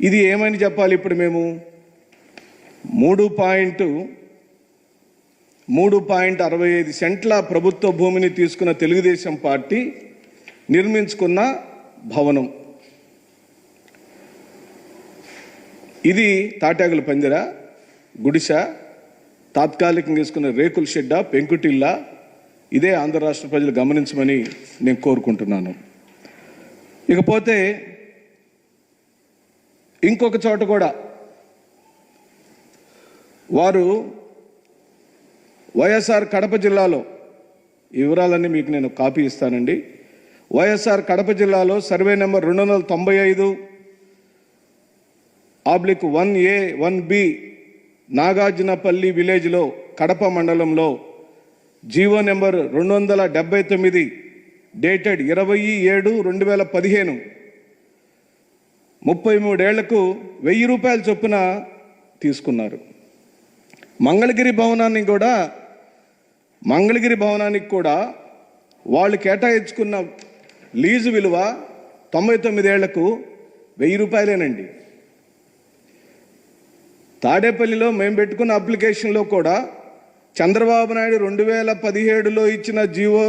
ఇది ఏమని చెప్పాలి ఇప్పుడు మేము? మూడు పాయింట్ మూడు పాయింట్ అరవై ఐదు సెంట్ల ప్రభుత్వ భూమిని తీసుకున్న తెలుగుదేశం పార్టీ నిర్మించుకున్న భవనం. ఇది తాటాకుల పందిర గుడిస తాత్కాలికంగా తీసుకున్న రేకుల షెడ్డ పెంకుటిల్లా. ఇదే ఆంధ్ర రాష్ట్ర ప్రజలు గమనించమని నేను కోరుకుంటున్నాను. ఇకపోతే ఇంకొక చోట కూడా. వారు వైఎస్ఆర్ కడప జిల్లాలో ఈ వివరాలన్నీ మీకు నేను కాపీ ఇస్తానండి. వైఎస్ఆర్ కడప జిల్లాలో సర్వే నెంబర్ రెండు వందల తొంభై ఐదు oblique one A one B Nagarjunapalli విలేజ్లో కడప మండలంలో జీవో నెంబర్ రెండు వందల డెబ్బై తొమ్మిది డేటెడ్ ఇరవై ఏడు రెండు వేల పదిహేను. ముప్పై మూడేళ్ళకు వెయ్యి రూపాయల చొప్పున తీసుకున్నారు. మంగళగిరి భవనాన్ని కూడా మంగళగిరి భవనానికి కూడా వాళ్ళు కేటాయించుకున్న లీజు విలువ తొంభై తొమ్మిదేళ్ళకు వెయ్యి రూపాయలేనండి. తాడేపల్లిలో మేము పెట్టుకున్న అప్లికేషన్లో కూడా చంద్రబాబు నాయుడు రెండు వేల పదిహేడులో ఇచ్చిన జీవో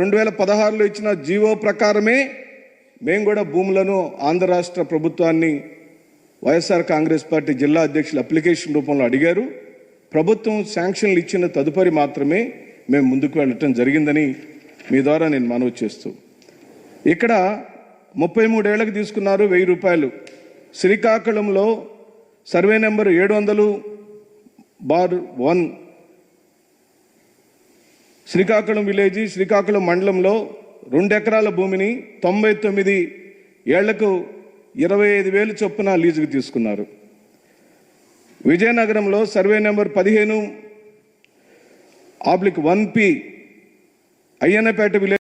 రెండు వేల పదహారులో ఇచ్చిన జీవో ప్రకారమే మేము కూడా భూములను ఆంధ్ర రాష్ట్ర ప్రభుత్వాన్ని వైఎస్ఆర్ కాంగ్రెస్ పార్టీ జిల్లా అధ్యక్షులు అప్లికేషన్ రూపంలో అడిగారు. ప్రభుత్వం శాంక్షన్లు ఇచ్చిన తదుపరి మాత్రమే మేము ముందుకు వెళ్ళటం జరిగిందని మీ ద్వారా నేను మనవి చేస్తూ. ఇక్కడ ముప్పై మూడేళ్ళకు తీసుకున్నారు వెయ్యి రూపాయలు. శ్రీకాకుళంలో సర్వే నెంబర్ ఏడు వందలు bar one. Srikakulam village Srikakulam మండలంలో రెండు ఎకరాల భూమిని తొంభై తొమ్మిది ఏళ్ళకు ఇరవై ఐదు వేలు చొప్పున లీజుకు తీసుకున్నారు. విజయనగరంలో సర్వే నెంబర్ పదిహేను oblique one P Ayyannapeta village